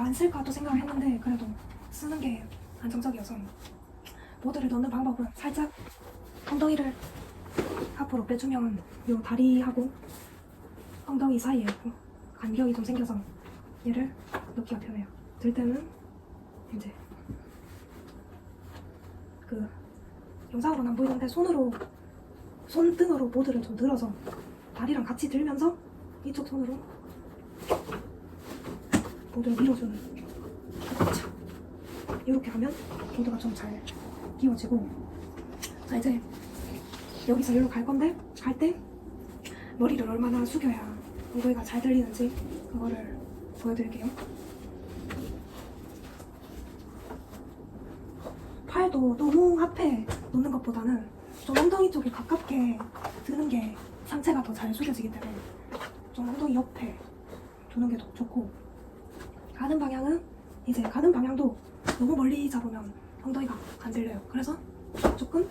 안 쓸까 또 생각을 했는데 그래도 쓰는 게 안정적이어서 보드를 넣는 방법은 살짝 엉덩이를 앞으로 빼주면 요 다리하고 엉덩이 사이에 그 간격이 좀 생겨서 얘를 넣기가 편해요. 들 때는 이제 그 영상으로는 안 보이는데 손으로 손등으로 보드를 좀 들어서 다리랑 같이 들면서 이쪽 손으로 보드를 밀어주는. 이렇게 하면 보드가 좀 잘 끼워지고 자 이제 여기서 여기로 갈 건데 갈 때 머리를 얼마나 숙여야 엉덩이가 잘 들리는지 그거를 보여드릴게요 팔도 너무 앞에 놓는 것보다는 좀 엉덩이 쪽에 가깝게 드는 게 상체가 더 잘 숙여지기 때문에 좀 엉덩이 옆에 두는 게 더 좋고 가는 방향은 이제 가는 방향도 너무 멀리 잡으면 엉덩이가 안 들려요. 그래서 조금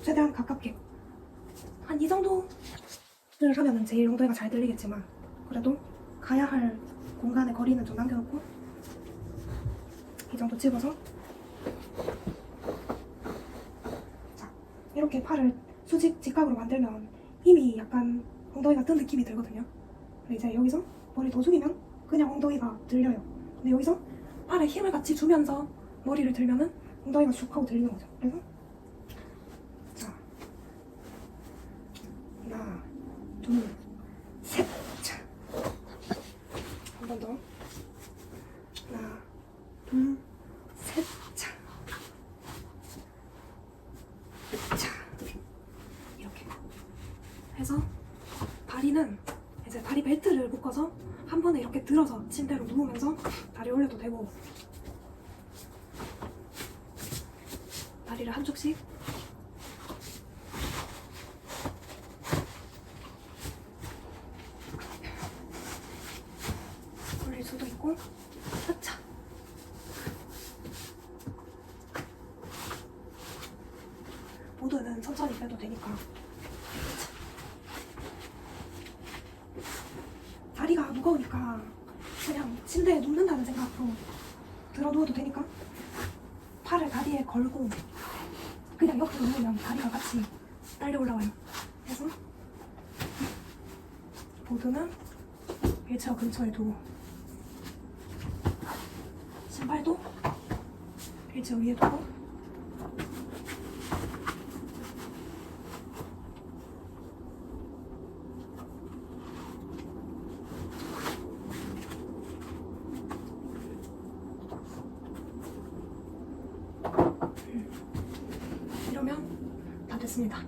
최대한 가깝게 한 이 정도를 하면은 제일 엉덩이가 잘 들리겠지만 그래도 가야 할 공간의 거리는 좀 남겨놓고 이 정도 집어서 자 이렇게 팔을 수직 직각으로 만들면 이미 약간 엉덩이가 뜬 느낌이 들거든요. 이제 여기서 머리 더 숙이면 그냥 엉덩이가 들려요. 근데 여기서 팔에 힘을 같이 주면서 머리를 들면은 엉덩이가 슉 하고 들리는 거죠. 그래서 자 하나 둘셋 자. 한 번 더 하나 둘셋 자. 자 이렇게 해서 다리는 이제 다리 벨트를 묶어서 한 번에 이렇게 들어서 침대로 누우면서 다리 올려도 되고. 다리를 한쪽씩. 올릴 수도 있고. 아차. 보드는 천천히 빼도 되니까 다리가 무거우니까 그냥 침대에 눕는다는 생각으로 들어 누워도 되니까 팔을 다리에 걸고 그냥 옆으로 누우면 다리가 같이 딸려 올라와요. 그래서 보드는 휠체어 근처에 두고 신발도 휠체어 위에 두고 이러면 다 됐습니다.